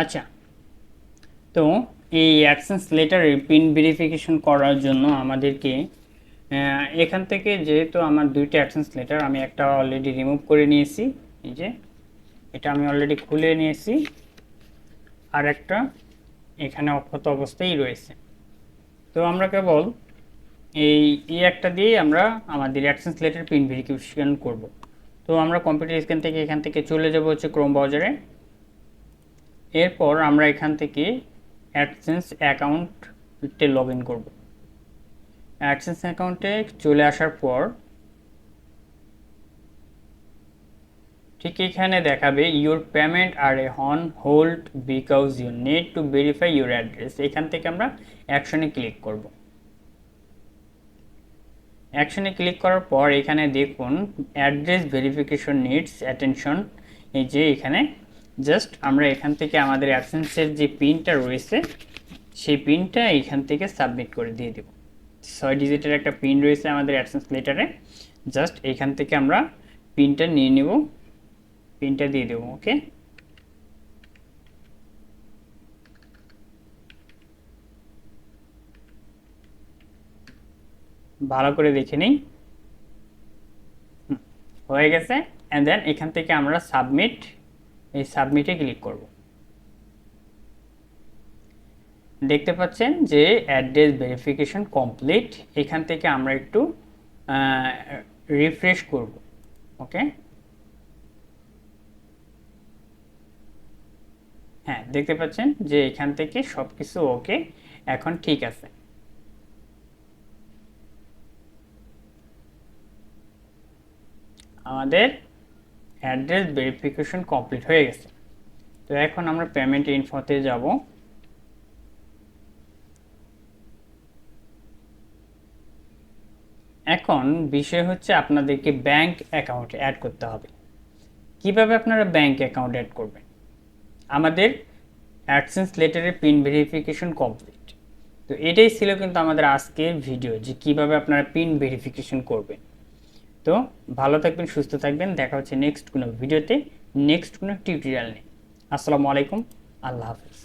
আচ্ছা। তো এই অ্যাকসেন্স লেটারে পিন ভেরিফিকেশন করার জন্য আমাদেরকে এখান থেকে যেহেতু আমার দুইটা অ্যাকসেন্স লেটার আমি একটা অলরেডি রিমুভ করে নিয়েছি, এই যে এটা আমি অলরেডি খুলে নিয়েছি, আর একটা এখানে অক্ষত অবস্থায় রয়েছে। তো আমরা কেবল এই ই একটা দিয়ে আমরা আমাদের অ্যাকসেন্স লেটার পিন ভেরিফিকেশন করব। তো আমরা কম্পিউটার স্ক্যান থেকে এখান থেকে চলে যাব হচ্ছে ক্রোম ব্রাউজারে এরপর আমরা এখান থেকে অ্যাডসেন্স অ্যাকাউন্টে লগ ইন করব। অ্যাডসেন্স অ্যাকাউন্টে চলে আসার পর ঠিক এখানে দেখাবে your payment are on hold because you need to verify your address এখান থেকে আমরা অ্যাকশনে ক্লিক করব। অ্যাকশনে ক্লিক করার পর এখানে দেখুন অ্যাড্রেস ভেরিফিকেশন নিডস অ্যাটেনশন এই যে এখানে জাস্ট আমরা এখান থেকে আমাদের অ্যাবসেন্সের যে পিনটা রয়েছে, সেই পিনটা এখান থেকে সাবমিট করে দিয়ে দেব। ছয় ডিজিটের একটা পিন রয়েছে আমাদের অ্যাবসেন্স লেটারে জাস্ট এখান থেকে আমরা পিনটা নিয়ে নেব। পিনটা দিয়ে দেবো ওকে ভালো করে দেখে নিই। হয়ে গেছে। অ্যান্ড দেন এখান থেকে আমরা সাবমিট এই সাবমিটে ক্লিক করব। দেখতে পাচ্ছেন যে অ্যাড্রেস ভেরিফিকেশন কমপ্লিট এখান থেকে আমরা একটু রিফ্রেশ করব ওকে হ্যাঁ দেখতে পাচ্ছেন যে এখান থেকে সব কিছু ওকে এখন ঠিক আছে। আমাদের অ্যাড্রেস ভেরিফিকেশন কমপ্লিট হয়ে গেছে। তো এখন আমরা পেমেন্ট ইনফোতে যাব। এখন বিষয় হচ্ছে আপনাদেরকে ব্যাংক অ্যাকাউন্ট অ্যাড করতে হবে। কীভাবে আপনারা ব্যাংক অ্যাকাউন্ট অ্যাড করবেন? আমাদের অ্যাডসেন্স লেটারের পিন ভেরিফিকেশন কমপ্লিট তো এটাই ছিল কিন্তু আমাদের আজকের ভিডিও যে কীভাবে আপনারা পিন ভেরিফিকেশন করবেন। তো ভালো থাকবেন, সুস্থ থাকবেন। দেখা হচ্ছে নেক্সট কোনো ভিডিওতে নেক্সট কোনো টিউটোরিয়াল নিয়ে। আসসালামু আলাইকুম, আল্লাহ হাফিজ।